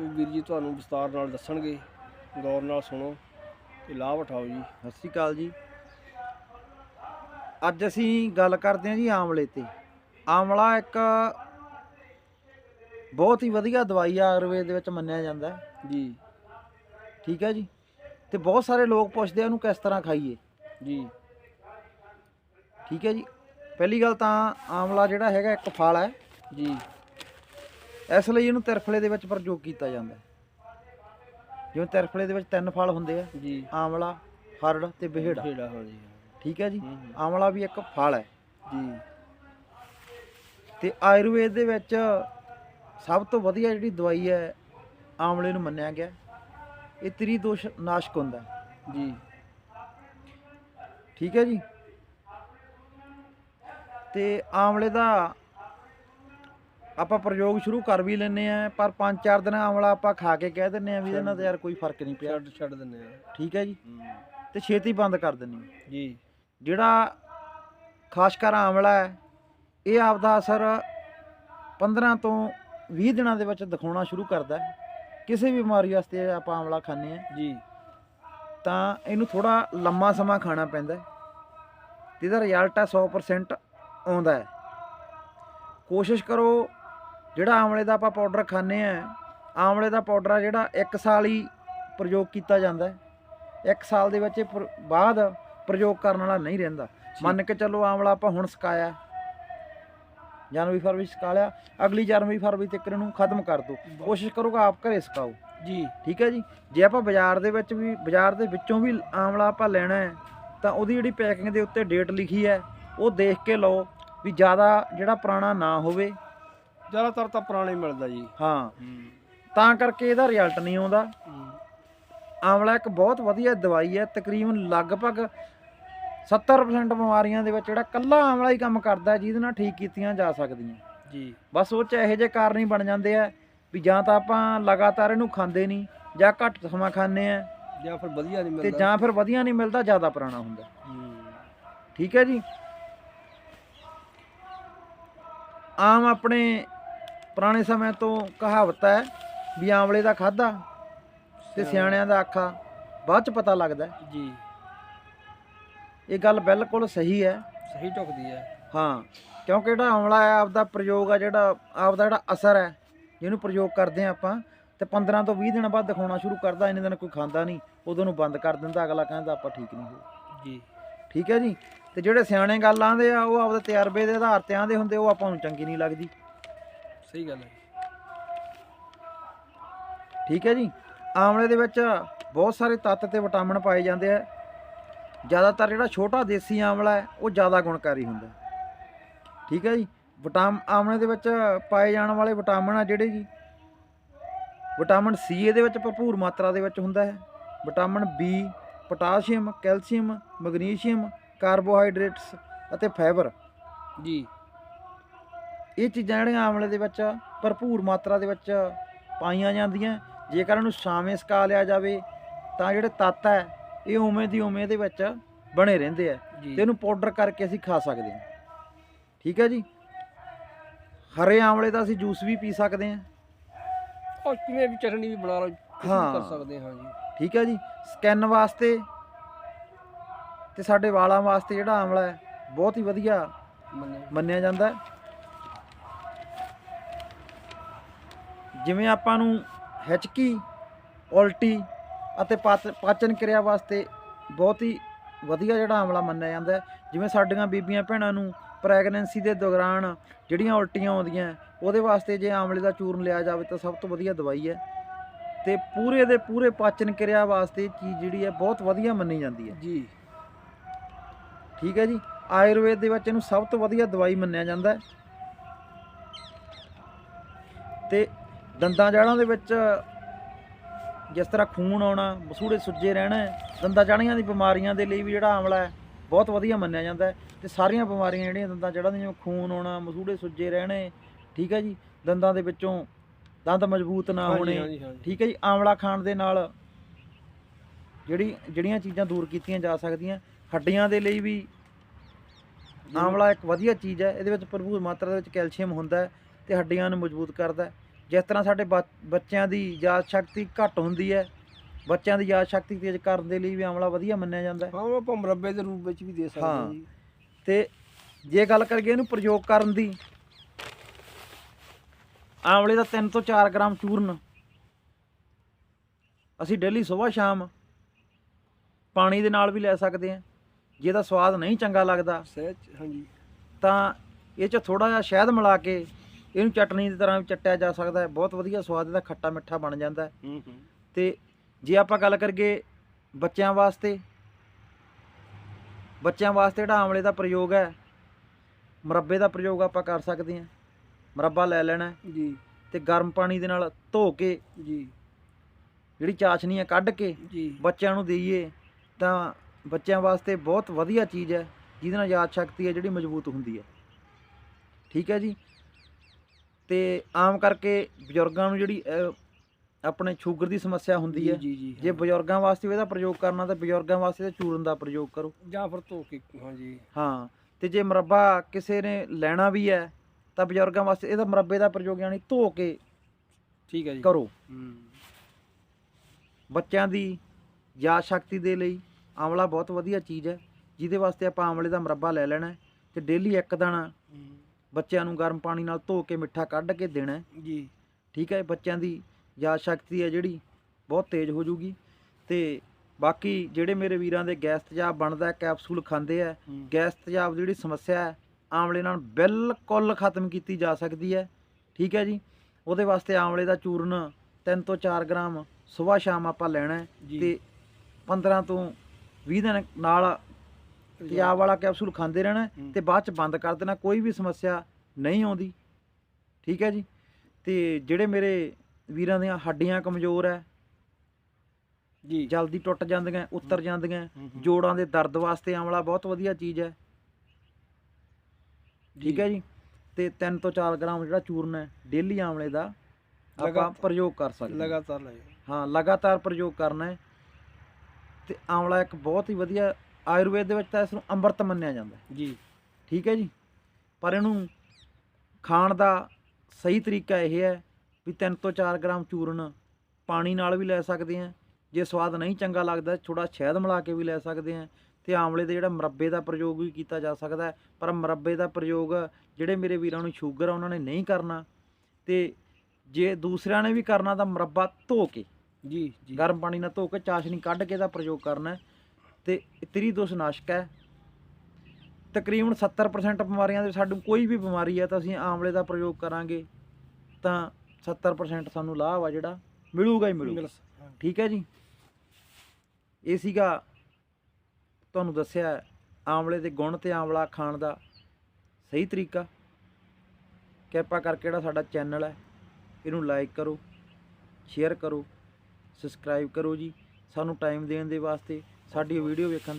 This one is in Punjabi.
ਕੋਈ ਵੀਰ ਜੀ ਤੁਹਾਨੂੰ ਵਿਸਤਾਰ ਨਾਲ ਦੱਸਣਗੇ ਗੌਰ ਨਾਲ ਸੁਣੋ ਤੇ ਲਾਭ ਉਠਾਓ ਜੀ। ਸਤਿ ਸ਼੍ਰੀ ਅਕਾਲ ਜੀ। ਅੱਜ ਅਸੀਂ ਗੱਲ ਕਰਦੇ ਹਾਂ ਜੀ ਆਮਲੇ ਤੇ। ਆਮਲਾ ਇੱਕ ਬਹੁਤ ਹੀ ਵਧੀਆ ਦਵਾਈ ਆ ਆਯੁਰਵੇਦ ਦੇ ਵਿੱਚ ਮੰਨਿਆ ਜਾਂਦਾ ਜੀ। ਠੀਕ ਹੈ ਜੀ? ਤੇ ਬਹੁਤ ਸਾਰੇ ਲੋਕ ਪੁੱਛਦੇ ਆ ਉਹਨੂੰ ਕਿਸ ਤਰ੍ਹਾਂ ਖਾਈਏ। ਜੀ। ਠੀਕ ਹੈ ਜੀ? ਪਹਿਲੀ ਗੱਲ ਤਾਂ ਆਮਲਾ ਜਿਹੜਾ ਹੈਗਾ ਇੱਕ ਫਲ ਹੈ। ਜੀ। ਇਸ ਲਈ ਇਹਨੂੰ ਤਿਰਫਲੇ ਦੇ ਵਿੱਚ ਪ੍ਰਯੋਗ ਕੀਤਾ ਜਾਂਦਾ ਹੈ। ਜਿਵੇਂ ਤਿਰਫਲੇ ਦੇ ਵਿੱਚ ਤਿੰਨ ਫਲ ਹੁੰਦੇ ਆ ਜੀ। ਆਮਲਾ ਹਰੜ ਤੇ ਬਿਹੜਾ। ਜਿਹੜਾ ਹਾਂ ਜੀ। ਠੀਕ ਹੈ ਜੀ? ਹੂੰ, ਹੂੰ। ਆਮਲਾ ਵੀ ਇੱਕ ਫਲ ਹੈ। ਜੀ। ਤੇ ਆਯੁਰਵੇਦ ਦੇ ਵਿੱਚ ਸਭ ਤੋਂ ਵਧੀਆ ਜਿਹੜੀ ਦਵਾਈ ਹੈ ਆਮਲੇ ਨੂੰ ਮੰਨਿਆ ਗਿਆ। ਇਹ ਤ੍ਰਿਦੋਸ਼ ਨਾਸ਼ਕ ਹੁੰਦਾ ਹੈ। ਜੀ। ਠੀਕ ਹੈ ਜੀ? ਤੇ ਆਮਲੇ ਦਾ ਆਪਾਂ ਪ੍ਰਯੋਗ ਸ਼ੁਰੂ ਕਰ ਵੀ ਲੈਨੇ ਆ ਪਰ 5-4 ਦਿਨ ਆਮਲਾ ਆਪਾਂ ਖਾ ਕੇ ਕਹਿ ਦਿੰਨੇ ਆ ਵੀ ਇਹਦੇ ਨਾਲ ਤਾਂ ਯਾਰ ਕੋਈ ਫ਼ਰਕ ਨਹੀਂ ਪਿਆ। ਛੱਡ ਛੱਡ ਦਿੰਦੇ ਆ ਠੀਕ ਹੈ ਜੀ। ਤੇ ਛੇਤੀ ਬੰਦ ਕਰ ਦਿੰਨੇ ਆ ਜੀ। ਜਿਹੜਾ ਖਾਸ ਕਰ ਆਮਲਾ ਹੈ ਇਹ ਆਪਦਾ ਅਸਰ 15 ਤੋਂ 20 ਦਿਨਾਂ ਦੇ ਵਿੱਚ ਦਿਖਾਉਣਾ ਸ਼ੁਰੂ ਕਰਦਾ ਹੈ। ਕਿਸੇ ਵੀ ਬਿਮਾਰੀ ਵਾਸਤੇ ਆਪਾਂ ਆਮਲਾ ਖਾਂਦੇ ਆ ਜੀ। ਤਾਂ ਇਹਨੂੰ ਥੋੜਾ ਲੰਮਾ ਸਮਾਂ ਖਾਣਾ ਪੈਂਦਾ ਹੈ। ਤੇ ਇਹਦਾ ਰਿਜ਼ਲਟ ਹੈ 100% ਆਉਂਦਾ ਹੈ। ਕੋਸ਼ਿਸ਼ ਕਰੋ ਜਿਹੜਾ ਆਮਲੇ ਦਾ ਆਪਾਂ ਪਾਊਡਰ ਖਾਂਦੇ ਆ ਆਮਲੇ ਦਾ ਪਾਊਡਰ ਆ ਜਿਹੜਾ 1 ਸਾਲ ਹੀ ਪ੍ਰਯੋਗ ਕੀਤਾ ਜਾਂਦਾ ਹੈ। 1 ਸਾਲ ਦੇ ਵਿੱਚ ਬਾਅਦ ਪ੍ਰਯੋਗ ਕਰਨ ਵਾਲਾ ਨਹੀਂ ਰਹਿੰਦਾ। ਮੰਨ ਕੇ ਚੱਲੋ ਆਮਲਾ ਆਪਾਂ ਹੁਣ ਸੁਕਾਇਆ। ਜਨਵਰੀ ਫਰਵਰੀ ਸੁਕਾ ਲਿਆ ਅਗਲੀ ਜਨਵਰੀ ਫਰਵਰੀ ਤੱਕ ਇਹਨੂੰ ਖਤਮ ਕਰ ਦਿਓ। ਕੋਸ਼ਿਸ਼ ਕਰੋ ਕਿ ਆਪ ਘਰੇ ਸੁਕਾਓ। ਜੀ। ਠੀਕ ਹੈ ਜੀ? ਜੇ ਆਪਾਂ ਬਾਜ਼ਾਰ ਦੇ ਵਿੱਚ ਵੀ ਬਾਜ਼ਾਰ ਦੇ ਵਿੱਚੋਂ ਵੀ ਆਮਲਾ ਆਪਾਂ ਲੈਣਾ ਹੈ ਤਾਂ ਉਹਦੀ ਜਿਹੜੀ ਪੈਕਿੰਗ ਦੇ ਉੱਤੇ ਡੇਟ ਲਿਖੀ ਹੈ ਉਹ ਦੇਖ ਕੇ ਲਓ ਵੀ ਜ਼ਿਆਦਾ ਜਿਹੜਾ ਪੁਰਾਣਾ ਨਾ ਹੋਵੇ। ਜ਼ਿਆਦਾਤਰ ਤਾਂ ਪੁਰਾਣਾ ਹੀ ਮਿਲਦਾ ਜੀ। ਹਾਂ। ਤਾਂ ਕਰਕੇ ਇਹਦਾ ਰਿਜ਼ਲਟ ਨਹੀਂ ਆਉਂਦਾ। ਆਮਲਾ ਇੱਕ ਬਹੁਤ ਵਧੀਆ ਦਵਾਈ ਹੈ। ਤਕਰੀਬਨ ਲਗਭਗ 70% ਬਿਮਾਰੀਆਂ ਦੇ ਵਿੱਚ ਜਿਹੜਾ ਕੱਲਾ ਆਮਲਾ ਹੀ ਕੰਮ ਕਰਦਾ ਜਿਹਦੇ ਨਾਲ ਠੀਕ ਕੀਤੀਆਂ ਜਾ ਸਕਦੀਆਂ। ਜੀ। ਬਸ ਉਹ ਚ ਇਹੋ ਜਿਹੇ ਕਾਰਨ ਹੀ ਬਣ ਜਾਂਦੇ ਆ ਵੀ ਜਾਂ ਤਾਂ ਆਪਾਂ ਲਗਾਤਾਰ ਇਹਨੂੰ ਖਾਂਦੇ ਨਹੀਂ ਜਾਂ ਘੱਟ ਸਮਾਂ ਖਾਂਦੇ ਆ। ਜਾਂ ਫਿਰ ਵਧੀਆ ਨਹੀਂ ਤੇ ਮਿਲਦਾ। ਜਾਂ ਫਿਰ ਵਧੀਆ ਨਹੀਂ ਮਿਲਦਾ ਜ਼ਿਆਦਾ ਪੁਰਾਣਾ ਹੁੰਦਾ। ਠੀਕ ਹੈ ਜੀ। ਆਮ ਆਪਣੇ ਪੁਰਾਣੇ ਸਮੇਂ ਤੋਂ ਕਹਾਵਤ ਹੈ ਵੀ ਆਮਲੇ ਦਾ ਖਾਦਾ ਤੇ ਸਿਆਣਿਆਂ ਦਾ ਆਖਾ ਬਾਅਦ ਚ ਪਤਾ ਲੱਗਦਾ ਹੈ। ਜੀ। ਇਹ ਗੱਲ ਬਿਲਕੁਲ ਸਹੀ ਹੈ। ਸਹੀ ਢੁਕਦੀ ਹੈ। ਹਾਂ ਕਿਉਂਕਿ ਜਿਹੜਾ ਆਮਲਾ ਹੈ ਆਪਦਾ ਪ੍ਰਯੋਗ ਆ ਜਿਹੜਾ ਆਪਦਾ ਜਿਹੜਾ ਅਸਰ ਹੈ ਜਿਹਨੂੰ ਪ੍ਰਯੋਗ ਕਰਦੇ ਆ ਆਪਾਂ ਤੇ 15 ਤੋਂ 20 ਦਿਨਾਂ ਬਾਅਦ ਦਿਖਾਉਣਾ ਸ਼ੁਰੂ ਕਰਦਾ ਇੰਨੇ ਦਿਨ ਕੋਈ ਖਾਂਦਾ ਨਹੀਂ ਉਦੋਂ ਨੂੰ ਬੰਦ ਕਰ ਦਿੰਦਾ ਅਗਲਾ ਕਹਿੰਦਾ ਆਪਾਂ ਠੀਕ ਨਹੀਂ ਹੋਏ। ਜੀ। ਠੀਕ ਹੈ ਜੀ? ਤੇ ਜਿਹੜੇ ਸਿਆਣੇ ਗੱਲ ਆਂਦੇ ਆ ਉਹ ਆਪਦੇ ਤਜਰਬੇ ਦੇ ਆਧਾਰ ਤੇ ਆਂਦੇ ਹੁੰਦੇ ਉਹ ਆਪਾਂ ਨੂੰ ਚੰਗੀ ਨਹੀਂ ਲੱਗਦੀ। ਸਹੀ ਗੱਲ ਹੈ ਠੀਕ ਹੈ ਜੀ। ਆਮਲੇ ਦੇ ਵਿੱਚ ਬਹੁਤ ਸਾਰੇ ਤੱਤ ਤੇ ਵਿਟਾਮਿਨ ਪਾਏ ਜਾਂਦੇ ਆ। ਜ਼ਿਆਦਾਤਰ ਜਿਹੜਾ ਛੋਟਾ ਦੇਸੀ ਆਮਲਾ ਹੈ ਉਹ ਜ਼ਿਆਦਾ ਗੁਣਕਾਰੀ ਹੁੰਦਾ। ਠੀਕ ਹੈ ਜੀ। ਵਿਟਾਮ ਆਮਲੇ ਦੇ ਵਿੱਚ ਪਾਏ ਜਾਣ ਵਾਲੇ ਵਿਟਾਮਿਨ ਆ ਜਿਹੜੇ ਜੀ। ਵਿਟਾਮਿਨ ਸੀ ਇਹਦੇ ਵਿੱਚ ਭਰਪੂਰ ਮਾਤਰਾ ਦੇ ਵਿੱਚ ਹੁੰਦਾ ਹੈ। Vitamin B potassium calcium magnesium carbohydrates ਅਤੇ ਫਾਈਬਰ। ਜੀ। ਇਹ ਚੀਜ਼ਾਂ ਜਿਹੜੀਆਂ ਆਮਲੇ ਦੇ ਵਿੱਚ ਭਰਪੂਰ ਮਾਤਰਾ ਦੇ ਵਿੱਚ ਪਾਈਆਂ ਜਾਂਦੀਆਂ। ਜੇਕਰ ਇਹਨੂੰ ਛਾਵੇਂ ਸੁਕਾ ਲਿਆ ਜਾਵੇ ਤਾਂ ਜਿਹੜੇ ਤੱਤ ਹੈ ਇਹ ਉਵੇਂ ਦੀ ਉਵੇਂ ਦੇ ਵਿੱਚ ਬਣੇ ਰਹਿੰਦੇ ਆ। ਤੇ ਇਹਨੂੰ ਪਾਊਡਰ ਕਰਕੇ ਅਸੀਂ ਖਾ ਸਕਦੇ ਹਾਂ। ਠੀਕ ਹੈ ਜੀ? ਹਰੇ ਆਮਲੇ ਦਾ ਅਸੀਂ ਜੂਸ ਵੀ ਪੀ ਸਕਦੇ ਹਾਂ। ਉਹ ਕਿਵੇਂ ਵੀ ਚਟਣੀ ਵੀ ਬਣਾ ਲਓ ਹਾਂ। ਕਰ ਸਕਦੇ ਹਾਂ ਜੀ। ਠੀਕ ਹੈ ਜੀ? ਸਕਿਨ ਵਾਸਤੇ ਤੇ ਸਾਡੇ ਵਾਲਾਂ ਵਾਸਤੇ ਜਿਹੜਾ ਆਮਲਾ ਹੈ ਬਹੁਤ ਹੀ ਵਧੀਆ ਮੰਨੇ ਮੰਨਿਆ ਜਾਂਦਾ। ਹੈ ਜਿਵੇਂ ਆਪਾਂ ਨੂੰ ਹਿਚਕੀ ਉਲਟੀ ਅਤੇ ਪਾਚ- ਪਾਚਨ ਕਿਰਿਆ ਵਾਸਤੇ ਬਹੁਤ ਹੀ ਵਧੀਆ ਜਿਹੜਾ ਆਮਲਾ ਮੰਨਿਆ ਜਾਂਦਾ ਹੈ। ਜਿਵੇਂ ਸਾਡੀਆਂ ਬੀਬੀਆਂ ਭੈਣਾਂ ਨੂੰ ਪ੍ਰੈਗਨੈਂਸੀ ਦੇ ਦੌਰਾਨ ਜਿਹੜੀਆਂ ਉਲਟੀਆਂ ਆਉਂਦੀਆਂ ਉਹਦੇ ਵਾਸਤੇ ਜੇ ਆਮਲੇ ਦਾ ਚੂਰਨ ਲਿਆ ਜਾਵੇ ਤਾਂ ਸਭ ਤੋਂ ਵਧੀਆ ਦਵਾਈ ਹੈ। ਤੇ ਪੂਰੇ ਦੇ ਪੂਰੇ ਪਾਚਨ ਕਿਰਿਆ ਵਾਸਤੇ ਚੀਜ਼ ਜਿਹੜੀ ਹੈ ਬਹੁਤ ਵਧੀਆ ਮੰਨੀ ਜਾਂਦੀ ਹੈ। ਜੀ। ਠੀਕ ਹੈ ਜੀ? ਆਯੁਰਵੇਦ ਦੇ ਵਿੱਚ ਇਹਨੂੰ ਸਭ ਤੋਂ ਵਧੀਆ ਦਵਾਈ ਮੰਨਿਆ ਜਾਂਦਾ ਹੈ। ਤੇ ਦੰਦਾਂ ਜੜ੍ਹਾਂ ਦੇ ਵਿੱਚ ਜਿਸ ਤਰ੍ਹਾਂ ਖੂਨ ਆਉਣਾ ਮਸੂੜੇ ਸੁੱਜੇ ਰਹਿਣਾ ਦੰਦਾਂ ਜੜ੍ਹੀਆਂ ਦੀ ਬਿਮਾਰੀਆਂ ਦੇ ਲਈ ਵੀ ਜਿਹੜਾ ਆਮਲਾ ਹੈ ਬਹੁਤ ਵਧੀਆ ਮੰਨਿਆ ਜਾਂਦਾ ਤੇ ਸਾਰੀਆਂ ਬਿਮਾਰੀਆਂ ਜਿਹੜੀਆਂ ਦੰਦਾਂ ਜੜ੍ਹਾਂ ਦੀਆਂ ਖੂਨ ਆਉਣਾ ਮਸੂੜੇ ਸੁੱਜੇ ਰਹਿਣੇ ਠੀਕ ਹੈ ਜੀ ਦੰਦਾਂ ਦੇ ਵਿੱਚੋਂ ਦੰਦ ਮਜ਼ਬੂਤ ਨਾ ਹੋਣੇ। ਠੀਕ ਹੈ ਜੀ ਆਮਲਾ ਖਾਣ ਦੇ ਨਾਲ ਜਿਹੜੀ ਜਿਹੜੀਆਂ ਚੀਜ਼ਾਂ ਦੂਰ ਕੀਤੀਆਂ ਜਾ ਸਕਦੀਆਂ ਹੱਡੀਆਂ ਦੇ ਲਈ ਵੀ ਆਮਲਾ ਇੱਕ ਵਧੀਆ ਚੀਜ਼ ਹੈ ਇਹਦੇ ਵਿੱਚ ਭਰਪੂਰ ਮਾਤਰਾ ਦੇ ਵਿੱਚ ਕੈਲਸ਼ੀਅਮ ਹੁੰਦਾ ਤੇ ਹੱਡੀਆਂ ਨੂੰ ਮਜ਼ਬੂਤ ਕਰਦਾ ਜਿਸ ਤਰ੍ਹਾਂ ਸਾਡੇ ਬੱਚ- ਬੱਚਿਆਂ ਦੀ ਯਾਦ ਸ਼ਕਤੀ ਘੱਟ ਹੁੰਦੀ ਹੈ ਬੱਚਿਆਂ ਦੀ ਯਾਦ ਸ਼ਕਤੀ ਤੇਜ਼ ਕਰਨ ਦੇ ਲਈ ਵੀ ਆਮਲਾ ਵਧੀਆ ਮੰਨਿਆ ਜਾਂਦਾ ਹੈ। ਹਾਂ ਉਹ ਆਪਾਂ ਮੁਰੱਬੇ ਦੇ ਰੂਪ ਵਿੱਚ ਵੀ ਦੇ ਸਕਦੇ ਹਾਂ। ਜੀ। ਤੇ ਜੇ ਗੱਲ ਕਰੀਏ ਇਹਨੂੰ ਪ੍ਰਯੋਗ ਕਰਨ ਦੀ ਆਮਲੇ ਦਾ 3 ਤੋਂ 4 ਗ੍ਰਾਮ ਚੂਰਨ ਅਸੀਂ ਡੇਲੀ ਸਵੇਰ ਸ਼ਾਮ ਪਾਣੀ ਦੇ ਨਾਲ ਵੀ ਲੈ ਸਕਦੇ ਹਾਂ ਜੇ ਇਹਦਾ ਸਵਾਦ ਨਹੀਂ ਚੰਗਾ ਲੱਗਦਾ ਸਹਿਜ ਹਾਂਜੀ। ਤਾਂ ਇਹ ਚ ਥੋੜਾ ਜਿਹਾ ਸ਼ਹਿਦ ਮਿਲਾ ਕੇ ਇਹਨੂੰ ਚਟਨੀ ਦੀ ਤਰ੍ਹਾਂ ਵੀ ਚੱਟਿਆ ਜਾ ਸਕਦਾ ਹੈ। ਬਹੁਤ ਵਧੀਆ ਸਵਾਦ ਇਹਦਾ ਖੱਟਾ ਮਿੱਠਾ ਬਣ ਜਾਂਦਾ ਹੈ। ਹੂੰ ਹੂੰ। ਤੇ ਜੇ ਆਪਾਂ ਗੱਲ ਕਰੀਏ ਬੱਚਿਆਂ ਵਾਸਤੇ ਬੱਚਿਆਂ ਵਾਸਤੇ ਜਿਹੜਾ ਆਮਲੇ ਦਾ ਪ੍ਰਯੋਗ ਹੈ ਮੁਰੱਬੇ ਦਾ ਪ੍ਰਯੋਗ ਆਪਾਂ ਕਰ ਸਕਦੇ ਹਾਂ। ਮੁਰੱਬਾ ਲੈ ਲੈਣਾ ਜੀ। ਤੇ ਗਰਮ ਪਾਣੀ ਦੇ ਨਾਲ ਧੋ ਕੇ ਜੀ। ਜਿਹੜੀ ਚਾਸ਼ਨੀ ਹੈ ਕੱਢ ਕੇ ਜੀ। ਬੱਚਿਆਂ ਨੂੰ ਦੇਈਏ ਤਾਂ ਬੱਚਿਆਂ ਵਾਸਤੇ ਬਹੁਤ ਵਧੀਆ ਚੀਜ਼ ਹੈ ਜਿਹਦੇ ਨਾਲ ਯਾਦ ਸ਼ਕਤੀ ਹੈ ਜਿਹੜੀ ਮਜ਼ਬੂਤ ਹੁੰਦੀ ਹੈ। ਠੀਕ ਹੈ ਜੀ? ਤੇ ਆਮ ਕਰਕੇ ਬਜ਼ੁਰਗਾਂ ਨੂੰ ਜਿਹੜੀ ਆਪਣੇ ਸ਼ੂਗਰ ਦੀ ਸਮੱਸਿਆ ਹੁੰਦੀ ਹੈ ਜੀ। ਬਜ਼ੁਰਗਾਂ ਵਾਸਤੇ ਇਹਦਾ ਪ੍ਰਯੋਗ ਕਰਨਾ ਤਾਂ ਬਜ਼ੁਰਗਾਂ ਵਾਸਤੇ ਤਾਂ ਚੂਰਨ ਦਾ ਪ੍ਰਯੋਗ ਕਰੋ। ਜਾਂ ਫਿਰ ਧੋ ਕੇ ਹਾਂਜੀ ਹਾਂ ਤੇ ਜੇ ਮੁਰੱਬਾ ਕਿਸੇ ਨੇ ਲੈਣਾ ਵੀ ਹੈ ਤਾਂ ਬਜ਼ੁਰਗਾਂ ਵਾਸਤੇ ਇਹਦਾ ਮੁਰੱਬੇ ਦਾ ਪ੍ਰਯੋਗ ਯਾਨੀ ਧੋ ਕੇ ਠੀਕ ਹੈ ਜੀ। ਕਰੋ। ਬੱਚਿਆਂ ਦੀ ਯਾਦ ਸ਼ਕਤੀ ਦੇ ਲਈ ਆਮਲਾ ਬਹੁਤ ਵਧੀਆ ਚੀਜ਼ ਹੈ ਜਿਹਦੇ ਵਾਸਤੇ ਆਪਾਂ ਆਮਲੇ ਦਾ ਮੁਰੱਬਾ ਲੈ ਲੈਣਾ ਤੇ ਡੇਲੀ ਇੱਕ ਦਾਣਾ। ਬੱਚਿਆਂ ਨੂੰ ਗਰਮ ਪਾਣੀ ਨਾਲ ਧੋ ਕੇ ਮਿੱਠਾ ਕੱਢ ਕੇ ਦੇਣਾ ਹੈ। ਜੀ ਠੀਕ ਹੈ ਬੱਚਿਆਂ ਦੀ ਯਾਦ ਸ਼ਕਤੀ ਹੈ ਜਿਹੜੀ ਬਹੁਤ ਤੇਜ਼ ਹੋ ਜੂਗੀ ਤੇ ਬਾਕੀ ਜਿਹੜੇ ਮੇਰੇ ਵੀਰਾਂ ਦੇ ਗੈਸ ਤੇਜ਼ਾਬ ਬਣਦਾ ਹੈ, ਕੈਪਸੂਲ ਖਾਂਦੇ ਆ ਹੂੰ। ਗੈਸ ਤੇਜ਼ਾਬ ਦੀ ਜਿਹੜੀ ਸਮੱਸਿਆ ਹੈ ਆਮਲੇ ਨਾਲ ਬਿਲਕੁਲ ਖਤਮ ਕੀਤੀ ਜਾ ਸਕਦੀ ਹੈ ਠੀਕ ਹੈ ਜੀ ਉਹਦੇ ਵਾਸਤੇ ਆਮਲੇ ਦਾ ਚੂਰਨ 3 ਤੋਂ 4 ਗ੍ਰਾਮ ਸਵੇਰ ਸ਼ਾਮ ਆਪਾਂ ਲੈਣਾ ਹੈ ਜੀ ਤੇ 15 ਤੋਂ 20 ਦਿਨ ਨਾਲ ਤੇਜ਼ਾਬ ਵਾਲਾ ਕੈਪਸੂਲ ਖਾਂਦੇ ਰਹਿਣਾ। ਤੇ ਬਾਅਦ ਚ ਬੰਦ ਕਰ ਦੇਣਾ ਕੋਈ ਵੀ ਸਮੱਸਿਆ ਨਹੀਂ ਆਉਂਦੀ। ਠੀਕ ਹੈ ਜੀ? ਤੇ ਜਿਹੜੇ ਮੇਰੇ ਵੀਰਾਂ ਦੀਆਂ ਹੱਡੀਆਂ ਕਮਜ਼ੋਰ ਹੈ ਜੀ। ਜਲਦੀ ਟੁੱਟ ਜਾਂਦੀਆਂ ਉੱਤਰ ਜਾਂਦੀਆਂ। ਜੋੜਾਂ ਦੇ ਦਰਦ ਵਾਸਤੇ ਆਮਲਾ ਬਹੁਤ ਵਧੀਆ ਚੀਜ਼ ਹੈ। ਠੀਕ ਹੈ ਜੀ? ਤੇ 3 ਤੋਂ 4 ਗ੍ਰਾਮ ਜਿਹੜਾ ਚੂਰਨ ਹੈ ਡੇਲੀ ਆਮਲੇ ਦਾ ਆਪਾਂ ਪ੍ਰਯੋਗ ਕਰ ਸਕਦੇ ਲਗਾਤਾਰ ਹਾਂ ਲਗਾਤਾਰ ਪ੍ਰਯੋਗ ਕਰਨਾ ਹੈ। ਤੇ ਆਮਲਾ ਇੱਕ ਬਹੁਤ ਹੀ ਵਧੀਆ ਆਯੁਰਵੇਦ ਦੇ ਵਿੱਚ ਤਾਂ ਇਸ ਨੂੰ ਅੰਮ੍ਰਿਤ ਮੰਨਿਆ ਜਾਂਦਾ ਹੈ। ਜੀ। ਠੀਕ ਹੈ ਜੀ? ਪਰ ਇਹਨੂੰ ਖਾਣ ਦਾ ਸਹੀ ਤਰੀਕਾ ਇਹ ਹੈ ਵੀ 3 ਤੋਂ 4 ਗ੍ਰਾਮ ਚੂਰਨ ਪਾਣੀ ਨਾਲ ਵੀ ਲੈ ਸਕਦੇ ਆ ਜੇ ਸਵਾਦ ਨਹੀਂ ਚੰਗਾ ਲੱਗਦਾ ਥੋੜਾ ਸ਼ਹਿਦ ਮਿਲਾ ਕੇ ਵੀ ਲੈ ਸਕਦੇ ਆ ਤੇ ਆਮਲੇ ਦੇ ਜਿਹੜਾ ਮੁਰੱਬੇ ਦਾ ਪ੍ਰਯੋਗ ਵੀ ਕੀਤਾ ਜਾ ਸਕਦਾ ਪਰ ਮੁਰੱਬੇ ਦਾ ਪ੍ਰਯੋਗ ਜਿਹੜੇ ਮੇਰੇ ਵੀਰਾਂ ਨੂੰ ਸ਼ੂਗਰ ਆ ਉਹਨਾਂ ਨੇ ਨਹੀਂ ਕਰਨਾ। ਤੇ ਜੇ ਦੂਸਰਿਆਂ ਨੇ ਵੀ ਕਰਨਾ ਤਾਂ ਮੁਰੱਬਾ ਧੋ ਕੇ ਜੀ ਜੀ। ਗਰਮ ਪਾਣੀ ਨਾਲ ਧੋ ਕੇ ਚਾਸ਼ਨੀ ਕੱਢ ਕੇ ਦਾ ਪ੍ਰਯੋਗ ਕਰਨਾ ਤੇ ਤ੍ਰਿਦੋਸ਼ ਨਾਸ਼ਕ ਹੈ। ਤਕਰੀਬਨ 70% ਬਿਮਾਰੀਆਂ ਦੇ ਸਾਨੂੰ ਕੋਈ ਵੀ ਬਿਮਾਰੀ ਹੈ ਤਾਂ ਅਸੀਂ ਆਮਲੇ ਦਾ ਪ੍ਰਯੋਗ ਕਰਾਂਗੇ। ਤਾਂ 70% ਸਾਨੂੰ ਲਾਭ ਆ ਜਿਹੜਾ ਮਿਲੂਗਾ ਹੀ ਮਿਲੂਗਾ। ਠੀਕ ਹੈ ਜੀ? ਇਹ ਸੀਗਾ ਤੁਹਾਨੂੰ ਦੱਸਿਆ ਆਮਲੇ ਦੇ ਗੁਣ ਤੇ ਆਮਲਾ ਖਾਣ ਦਾ ਸਹੀ ਤਰੀਕਾ। ਕਿਰਪਾ ਕਰਕੇ ਜਿਹੜਾ ਸਾਡਾ ਚੈਨਲ ਹੈ ਇਹਨੂੰ ਲਾਈਕ ਕਰੋ ਸ਼ੇਅਰ ਕਰੋ ਸਬਸਕ੍ਰਾਈਬ ਕਰੋ ਜੀ। ਸਾਨੂੰ ਟਾਈਮ ਦੇਣ ਦੇ ਵਾਸਤੇ ਸਾਡੀ ਵੀਡੀਓ ਵੇਖਣ ਦੇ